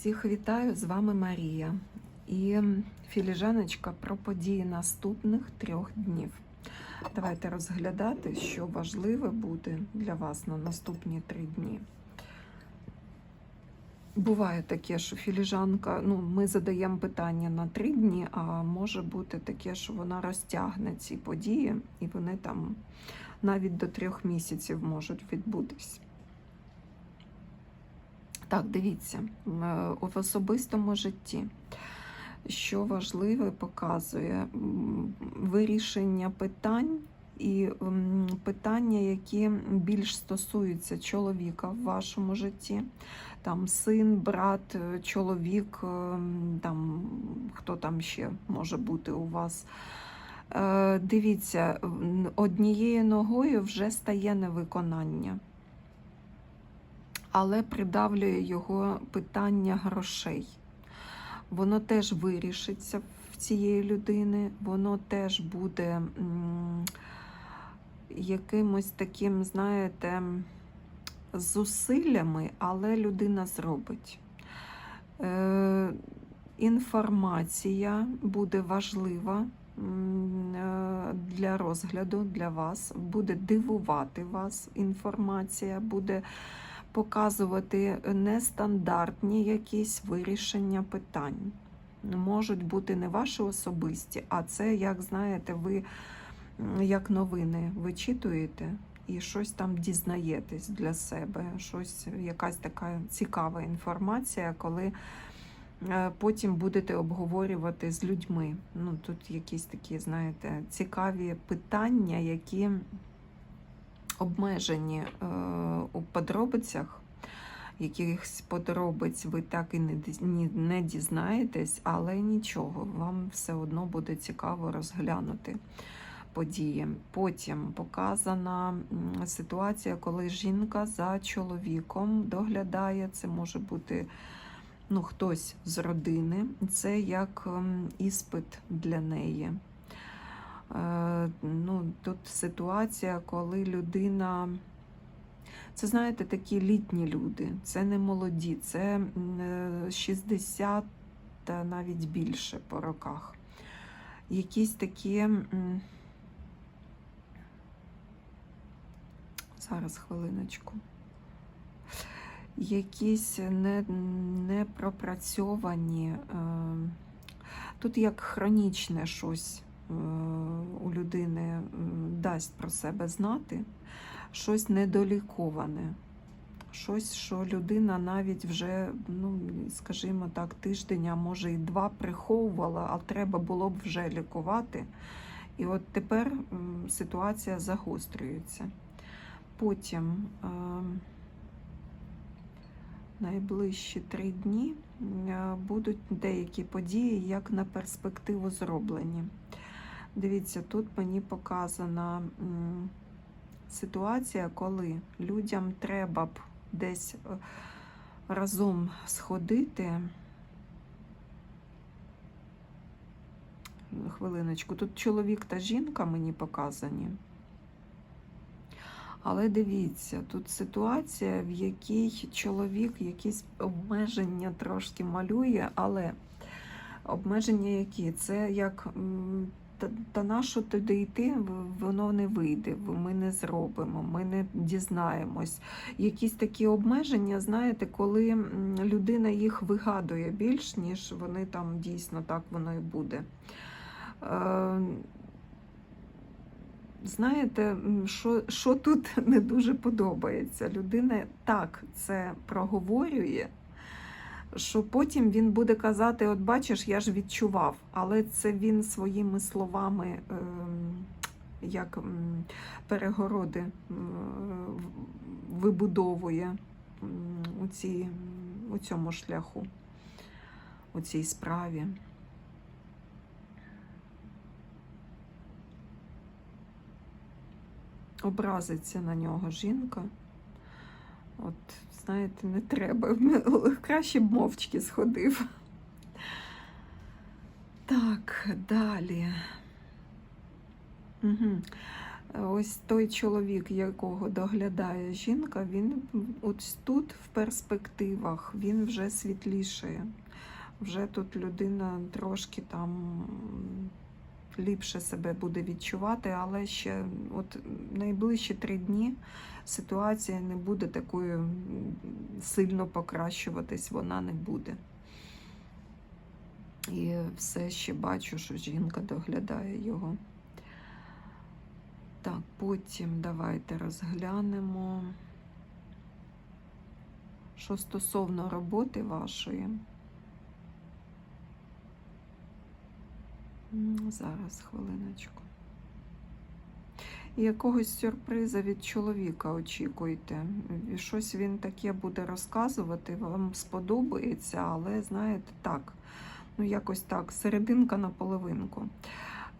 Всіх вітаю, з вами Марія і філіжаночка про події наступних трьох днів. Давайте розглядати, що важливе буде для вас на наступні три дні. Буває таке, що філіжанка, ну, ми задаємо питання на три дні, а може бути таке, що вона розтягне ці події, і вони там навіть до трьох місяців можуть відбутися. Так, дивіться, е, в особистому житті, що важливе, показує вирішення питань і питання, які більш стосуються чоловіка в вашому житті. Там син, брат, е, чоловік, е, там хто там ще може бути у вас. Дивіться, однією ногою вже стає невиконання але придавлює його питання грошей. Воно теж вирішиться в цієї людини, воно теж буде якимось таким, знаєте, зусиллями, але людина зробить. Е, інформація буде важлива е, для розгляду для вас, буде дивувати вас інформація, буде показувати нестандартні якісь вирішення питань. Можуть бути не ваші особисті, а це, як знаєте, ви як новини вичитуєте і щось там дізнаєтесь для себе, щось, якась така цікава інформація, коли е, потім будете обговорювати з людьми. Ну, тут якісь такі, знаєте, цікаві питання, які обмежені е, у подробицях. Якихось подробиць ви так і не, дізнаєтесь, але нічого, вам все одно буде цікаво розглянути події. Потім показана ситуація, коли жінка за чоловіком доглядає. Це може бути ну, хтось з родини. Це як іспит для неї. Е, ну, тут ситуація, коли людина. Це, знаєте, такі літні люди, це не молоді, це м, е, 60 та навіть більше по роках. Якісь такі. Зараз хвилиночку. Якісь не, не пропрацьовані. е, Тут як хронічне щось у людини дасть про себе знати, щось недоліковане, щось, що людина навіть вже, ну, скажімо так, тиждень, а може і два приховувала, а треба було б вже лікувати. І от тепер ситуація загострюється. Потім е, найближчі три дні е, будуть деякі події, як на перспективу зроблені. Дивіться, тут мені показана ситуація, коли людям треба б десь е, разом сходити. Хвилиночку, тут чоловік та жінка мені показані. Але дивіться, тут ситуація, в якій чоловік якісь обмеження трошки малює, але обмеження які? Це як та, на що туди йти, воно не вийде, ми не зробимо, ми не дізнаємось. Якісь такі обмеження, знаєте, коли людина їх вигадує більш, ніж вони там дійсно так воно і буде. Е, Знаєте, що, що тут не дуже подобається? Людина так це проговорює, що потім він буде казати: от бачиш, я ж відчував, але це він своїми словами, ем, як перегороди вибудовує у, цій, у цьому шляху, у цій справі. образиться на нього жінка. От, знаєте, не треба. Краще б мовчки сходив. Так, далі. Угу. Ось той чоловік, якого доглядає жінка, він ось тут в перспективах він вже світлішає. Вже тут людина трошки там ліпше себе буде відчувати, але ще от найближчі три дні ситуація не буде такою сильно покращуватись, вона не буде. І все ще бачу, що жінка доглядає його. Так, потім давайте розглянемо, що стосовно роботи вашої. Зараз хвилиночку. Якогось сюрприза від чоловіка очікуйте. Щось він таке буде розказувати, вам сподобається, але знаєте, так, ну якось так, серединка на половинку.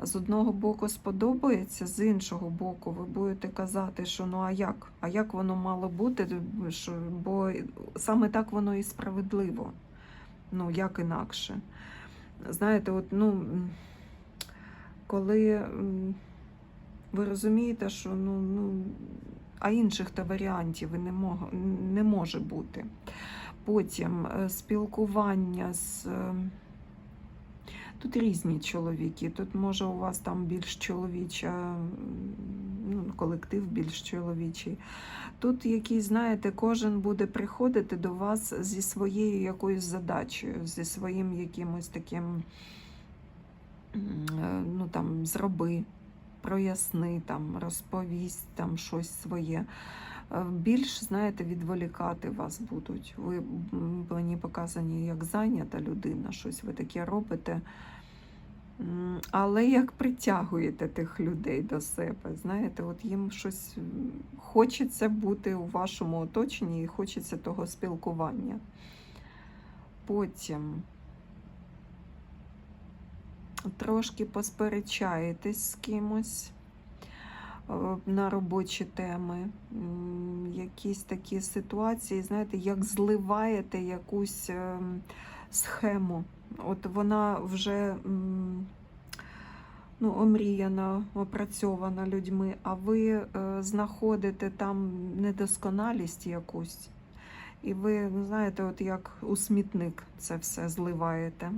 З одного боку сподобається, з іншого боку, ви будете казати, що ну а як? А як воно мало бути? Що, бо саме так воно і справедливо. Ну, як інакше. Знаєте, от, ну, коли ви розумієте, що ну, ну, а інших та варіантів не, мог, не може бути. Потім е, спілкування з. е, Тут різні чоловіки. Тут може у вас там більш чоловіча, ну, колектив більш чоловічий. Тут який, знаєте, кожен буде приходити до вас зі своєю якоюсь задачею, зі своїм якимось таким, ну там, зроби, проясни, там, розповість там щось своє. Е, Більш, знаєте, відволікати вас будуть. Ви мені показані як зайнята людина, щось ви таке робите. Але як притягуєте тих людей до себе, знаєте, от їм щось хочеться бути у вашому оточенні і хочеться того спілкування. Потім трошки посперечаєтесь з кимось е, на робочі теми, якісь такі ситуації, знаєте, як зливаєте якусь ем, схему. От вона вже ну, омріяна, опрацьована людьми, а ви е, знаходите там недосконалість якусь, і ви, ну, знаєте, от як у смітник це все зливаєте.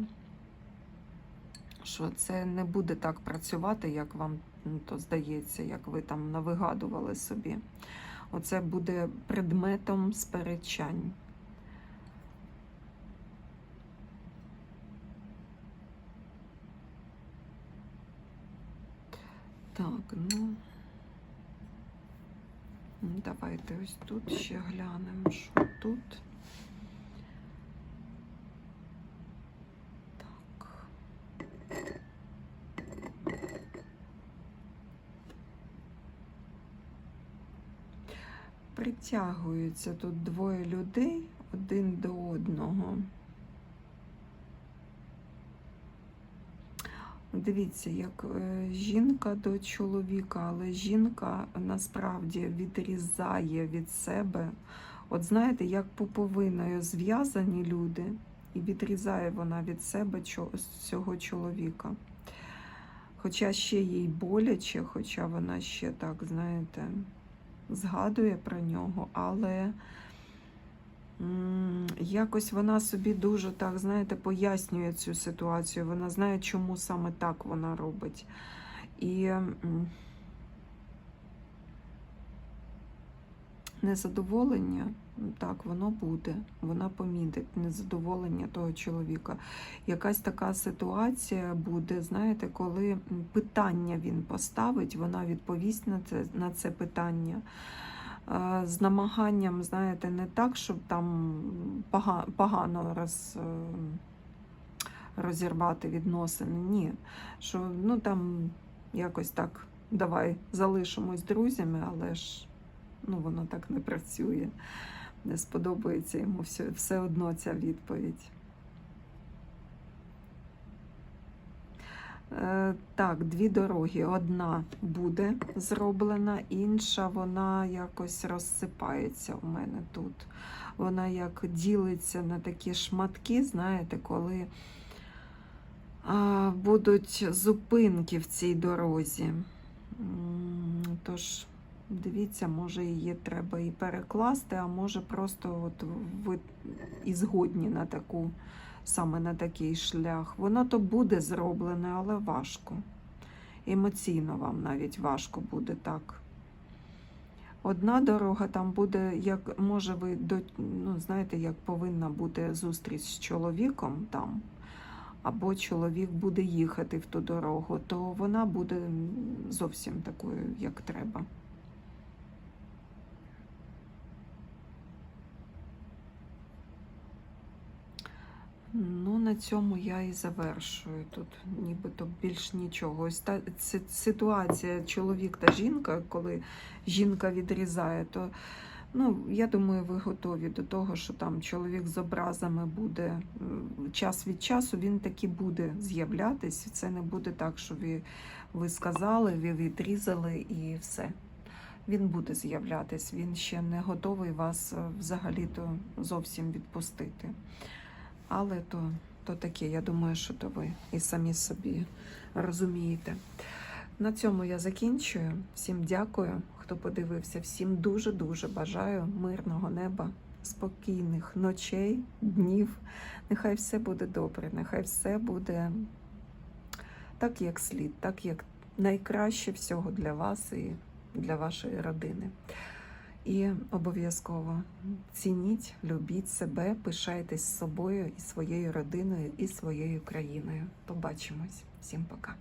Що це не буде так працювати, як вам ну, то здається, як ви там навигадували собі. Оце буде предметом сперечань. Так, ну. Давайте ось тут ще глянемо, що тут. Так. Притягуються тут двоє людей один до одного. Дивіться, як е, жінка до чоловіка, але жінка насправді відрізає від себе. От знаєте, як пуповиною зв'язані люди, і відрізає вона від себе цього чоловіка. Хоча ще їй боляче, хоча вона ще так, знаєте, згадує про нього, але якось вона собі дуже так, знаєте, пояснює цю ситуацію. Вона знає, чому саме так вона робить. І незадоволення, так, воно буде. Вона помітить незадоволення того чоловіка. Якась така ситуація буде, знаєте, коли питання він поставить, вона відповість на це, на це питання. Е, З намаганням, знаєте, не так, щоб там погано роз, е, розірвати відносини. Ні. Що ну там якось так, давай залишимось друзями, але ж ну, воно так не працює. Не сподобається йому все, все одно ця відповідь. Е, Так, дві дороги. Одна буде зроблена, інша вона якось розсипається у мене тут. Вона як ділиться на такі шматки, знаєте, коли а, будуть зупинки в цій дорозі. Тож, дивіться, може її треба і перекласти, а може просто от ви і згодні на таку, саме на такий шлях. Воно то буде зроблене, але важко. Емоційно вам навіть важко буде так. Одна дорога там буде, як може ви до ну, знаєте, як повинна бути зустріч з чоловіком там, або чоловік буде їхати в ту дорогу, то вона буде зовсім такою, як треба. Ну, на цьому я і завершую. Тут нібито більш нічого. Ось та ситуація чоловік та жінка, коли жінка відрізає, то ну, я думаю, ви готові до того, що там чоловік з образами буде час від часу, він таки буде з'являтись. Це не буде так, що ви, ви сказали, ви відрізали і все. Він буде з'являтись, він ще не готовий вас е, взагалі-то зовсім відпустити. Але то, то таке, я думаю, що то ви і самі собі розумієте. На цьому я закінчую. Всім дякую, хто подивився. Всім дуже-дуже бажаю мирного неба, спокійних ночей, днів. Нехай все буде добре, нехай все буде так, як слід, так, як найкраще всього для вас і для вашої родини. І обов'язково цініть, любіть себе, пишайтесь собою і своєю родиною, і своєю країною. Побачимось. Всім пока.